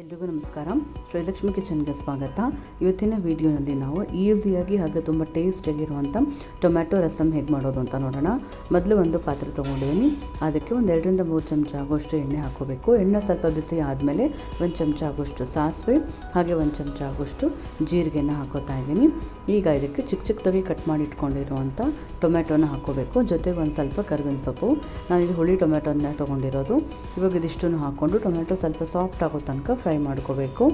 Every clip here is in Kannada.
ಎಲ್ರಿಗೂ ನಮಸ್ಕಾರ. ಶ್ರೀಲಕ್ಷ್ಮಿ ಕಿಚನ್ಗೆ ಸ್ವಾಗತ. ಇವತ್ತಿನ ವಿಡಿಯೋನಲ್ಲಿ ನಾವು ಈಸಿಯಾಗಿ ಹಾಗೆ ತುಂಬ ಟೇಸ್ಟಿಯಾಗಿರುವಂಥ ಟೊಮ್ಯಾಟೊ ರಸಮ್ ಹೇಗೆ ಮಾಡೋದು ಅಂತ ನೋಡೋಣ. ಮೊದಲು ಒಂದು ಪಾತ್ರೆ ತೊಗೊಂಡಿದ್ದೀನಿ. ಅದಕ್ಕೆ ಒಂದು ಎರಡರಿಂದ ಮೂರು ಚಮಚ ಆಗೋಷ್ಟು ಎಣ್ಣೆ ಹಾಕೋಬೇಕು ಎಣ್ಣೆ ಸ್ವಲ್ಪ ಬಿಸಿ ಆದಮೇಲೆ ಒಂದು ಚಮಚ ಆಗೋಷ್ಟು ಸಾಸಿವೆ, ಹಾಗೆ ಒಂದು ಚಮಚ ಆಗೋಷ್ಟು ಜೀರಿಗೆನ ಹಾಕೋತಾ ಇದ್ದೀನಿ. ಈಗ ಇದಕ್ಕೆ ಚಿಕ್ಕ ಚಿಕ್ಕದಾಗಿ ಕಟ್ ಮಾಡಿ ಇಟ್ಕೊಂಡಿರುವಂಥ ಟೊಮ್ಯಾಟೊನ ಹಾಕೋಬೇಕು ಜೊತೆಗೆ ಒಂದು ಸ್ವಲ್ಪ ಕರ್ಬೇವಿನ ಸೊಪ್ಪು. ನಾನು ಇಲ್ಲಿ ಹುಳಿ ಟೊಮ್ಯಾಟೊನ ತೊಗೊಂಡಿರೋದು. ಇವಾಗ ಇದಿಷ್ಟನ್ನು ಹಾಕ್ಕೊಂಡು ಟೊಮ್ಯಾಟೊ ಸ್ವಲ್ಪ ಸಾಫ್ಟ್ ಆಗೋ ತನಕ ಫ್ರೈ ಮಾಡ್ಕೋಬೇಕು.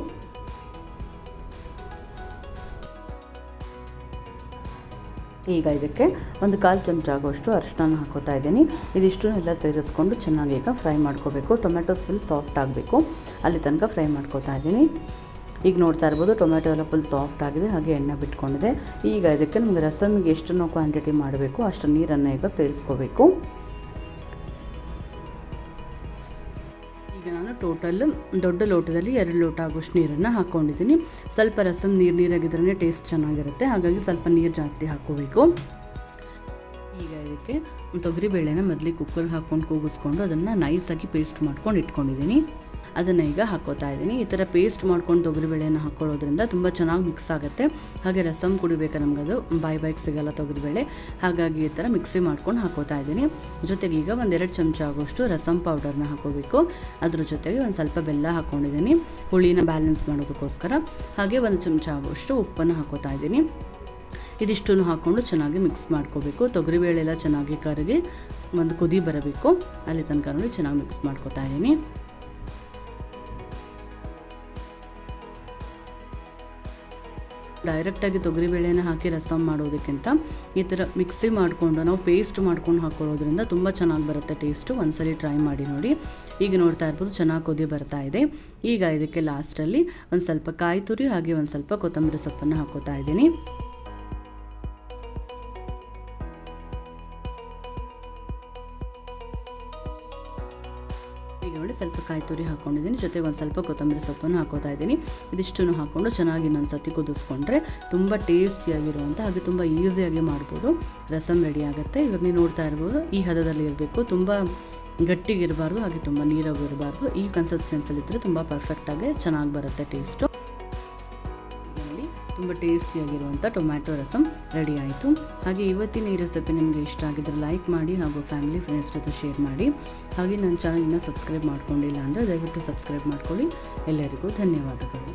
ಈಗ ಇದಕ್ಕೆ ಒಂದು ಕಾಲು ಚಮಚ ಆಗೋಷ್ಟು ಅರಿಶಿನ ಹಾಕೋತಾ ಇದ್ದೀನಿ. ಇದಿಷ್ಟು ಎಲ್ಲ ಸೇರಿಸ್ಕೊಂಡು ಚೆನ್ನಾಗಿ ಈಗ ಫ್ರೈ ಮಾಡ್ಕೋಬೇಕು. ಟೊಮೆಟೊ ಫುಲ್ ಸಾಫ್ಟ್ ಆಗಬೇಕು. ಅಲ್ಲಿ ತನಕ ಫ್ರೈ ಮಾಡ್ಕೋತಾ ಇದ್ದೀನಿ. ಈಗ ನೋಡ್ತಾ ಇರ್ಬೋದು ಟೊಮೆಟೊ ಎಲ್ಲ ಫುಲ್ ಸಾಫ್ಟ್ ಆಗಿದೆ. ಹಾಗೆ ಎಣ್ಣೆ ಬಿಟ್ಕೊಂಡಿದೆ. ಈಗ ಇದಕ್ಕೆ ನಮಗೆ ರಸಮ್ಗೆ ಎಷ್ಟು ಕ್ವಾಂಟಿಟಿ ಮಾಡಬೇಕು, ಅಷ್ಟು ನೀರನ್ನು ಈಗ ಸೇರಿಸ್ಕೋಬೇಕು. ಈಗ ನಾನು ಟೋಟಲ್ ದೊಡ್ಡ ಲೋಟದಲ್ಲಿ ಎರಡು ಲೋಟ ಆಗೋಷ್ಟು ನೀರನ್ನು ಹಾಕ್ಕೊಂಡಿದ್ದೀನಿ. ಸ್ವಲ್ಪ ರಸಮ್ ನೀರು ನೀರಾಗಿದ್ರೇ ಟೇಸ್ಟ್ ಚೆನ್ನಾಗಿರುತ್ತೆ. ಹಾಗಾಗಿ ಸ್ವಲ್ಪ ನೀರು ಜಾಸ್ತಿ ಹಾಕ್ಕೋಬೇಕು. ಈಗ ಇದಕ್ಕೆ ತೊಗರಿಬೇಳೆನ ಮೊದಲಿಗೆ ಕುಕ್ಕರ್ಗೆ ಹಾಕ್ಕೊಂಡು ಕೂಗಿಸ್ಕೊಂಡು ಅದನ್ನು ನೈಸಾಗಿ ಪೇಸ್ಟ್ ಮಾಡ್ಕೊಂಡು ಇಟ್ಕೊಂಡಿದ್ದೀನಿ. ಅದನ್ನು ಈಗ ಹಾಕೋತಾ ಇದ್ದೀನಿ. ಈ ಥರ ಪೇಸ್ಟ್ ಮಾಡ್ಕೊಂಡು ತೊಗರಿಬೇಳೆನ ಹಾಕ್ಕೊಳ್ಳೋದ್ರಿಂದ ತುಂಬ ಚೆನ್ನಾಗಿ ಮಿಕ್ಸ್ ಆಗುತ್ತೆ. ಹಾಗೆ ರಸಮ್ ಕುಡಿಬೇಕು ನಮಗದು ಬಾಯ್ ಬಾಯ್ಗೆ ಸಿಗಲ್ಲ ತೊಗರಿಬೇಳೆ ಹಾಗಾಗಿ ಈ ಥರ ಮಿಕ್ಸಿ ಮಾಡ್ಕೊಂಡು ಹಾಕೋತಾ ಇದ್ದೀನಿ. ಜೊತೆಗೆ ಈಗ ಒಂದೆರಡು ಚಮಚ ಆಗೋಷ್ಟು ರಸಮ್ ಪೌಡರ್ನ ಹಾಕೋಬೇಕು. ಅದ್ರ ಜೊತೆಗೆ ಒಂದು ಸ್ವಲ್ಪ ಬೆಲ್ಲ ಹಾಕ್ಕೊಂಡಿದ್ದೀನಿ ಹುಳಿನ ಬ್ಯಾಲೆನ್ಸ್ ಮಾಡೋದಕ್ಕೋಸ್ಕರ. ಹಾಗೆ ಒಂದು ಚಮಚ ಆಗೋಷ್ಟು ಉಪ್ಪನ್ನು ಹಾಕೋತಾ ಇದ್ದೀನಿ. ಇದಿಷ್ಟನ್ನು ಹಾಕ್ಕೊಂಡು ಚೆನ್ನಾಗಿ ಮಿಕ್ಸ್ ಮಾಡ್ಕೋಬೇಕು. ತೊಗರಿಬೇಳೆ ಎಲ್ಲ ಚೆನ್ನಾಗಿ ಕರಗಿ ಒಂದು ಕುದಿ ಬರಬೇಕು. ಅಲ್ಲಿ ತನಕ ನೋಡಿ ಚೆನ್ನಾಗಿ ಮಿಕ್ಸ್ ಮಾಡ್ಕೋತಾ ಇದ್ದೀನಿ. ಡೈರೆಕ್ಟಾಗಿ ತೊಗರಿಬೇಳೆನ ಹಾಕಿ ರಸಂ ಮಾಡೋದಕ್ಕಿಂತ ಈ ಥರ ಮಿಕ್ಸಿ ಮಾಡಿಕೊಂಡು, ನಾವು ಪೇಸ್ಟ್ ಮಾಡ್ಕೊಂಡು ಹಾಕೊಳ್ಳೋದ್ರಿಂದ ತುಂಬ ಚೆನ್ನಾಗಿ ಬರುತ್ತೆ ಟೇಸ್ಟು. ಒಂದ್ಸಲಿ ಟ್ರೈ ಮಾಡಿ ನೋಡಿ. ಈಗ ನೋಡ್ತಾ ಇರ್ಬೋದು ಚೆನ್ನಾಗಿ ಕುದಿ ಬರ್ತಾ ಇದೆ. ಈಗ ಇದಕ್ಕೆ ಲಾಸ್ಟಲ್ಲಿ ಒಂದು ಸ್ವಲ್ಪ ಕಾಯಿ ತುರಿ ಹಾಗೆ ಒಂದು ಸ್ವಲ್ಪ ಕೊತ್ತಂಬರಿ ಸೊಪ್ಪನ್ನು ಹಾಕೋತಾ ಇದ್ದೀನಿ. ಈಗ ನೋಡಿ ಸ್ವಲ್ಪ ಕಾಯಿ ತುರಿ ಹಾಕ್ಕೊಂಡಿದ್ದೀನಿ ಜೊತೆಗೆ ಒಂದು ಸ್ವಲ್ಪ ಕೊತ್ತಂಬರಿ ಸೊಪ್ಪನ್ನು ಹಾಕೋತಾ ಇದ್ದೀನಿ. ಇದಿಷ್ಟನ್ನು ಹಾಕ್ಕೊಂಡು ಚೆನ್ನಾಗಿ ಇನ್ನೊಂದು ಸತಿ ಕುದಿಸ್ಕೊಂಡ್ರೆ ತುಂಬ ಟೇಸ್ಟಿಯಾಗಿರುವಂಥ ಹಾಗೆ ತುಂಬ ಈಸಿಯಾಗಿ ಮಾಡ್ಬೋದು. ರಸಮ್ ರೆಡಿ ಆಗುತ್ತೆ. ಇವಾಗ ನೀವು ನೋಡ್ತಾ ಇರ್ಬೋದು, ಈ ಹದದಲ್ಲಿ ಇರಬೇಕು. ತುಂಬ ಗಟ್ಟಿಗಿರಬಾರ್ದು, ಹಾಗೆ ತುಂಬ ನೀರಾಗಿರಬಾರ್ದು ಈ ಕನ್ಸಿಸ್ಟೆನ್ಸಲ್ಲಿದ್ದರೆ ತುಂಬ ಪರ್ಫೆಕ್ಟಾಗಿ ಚೆನ್ನಾಗಿ ಬರುತ್ತೆ ಟೇಸ್ಟು ತುಂಬ ಟೇಸ್ಟಿಯಾಗಿರುವಂಥ ಟೊಮ್ಯಾಟೊ ರಸಮ್ ರೆಡಿ ಆಯಿತು. ಹಾಗೆ ಇವತ್ತಿನ ಈ ರೆಸಿಪಿ ನಿಮಗೆ ಇಷ್ಟ ಆಗಿದ್ದರೆ ಲೈಕ್ ಮಾಡಿ ಹಾಗೂ ಫ್ಯಾಮಿಲಿ ಫ್ರೆಂಡ್ಸ್ ಜೊತೆ ಶೇರ್ ಮಾಡಿ. ಹಾಗೆ ನನ್ನ ಚಾನಲ್ ಇನ್ನೂ ಸಬ್ಸ್ಕ್ರೈಬ್ ಮಾಡ್ಕೊಂಡಿಲ್ಲ ಅಂದರೆ ದಯವಿಟ್ಟು ಸಬ್ಸ್ಕ್ರೈಬ್ ಮಾಡ್ಕೊಳ್ಳಿ. ಎಲ್ಲರಿಗೂ ಧನ್ಯವಾದಗಳು.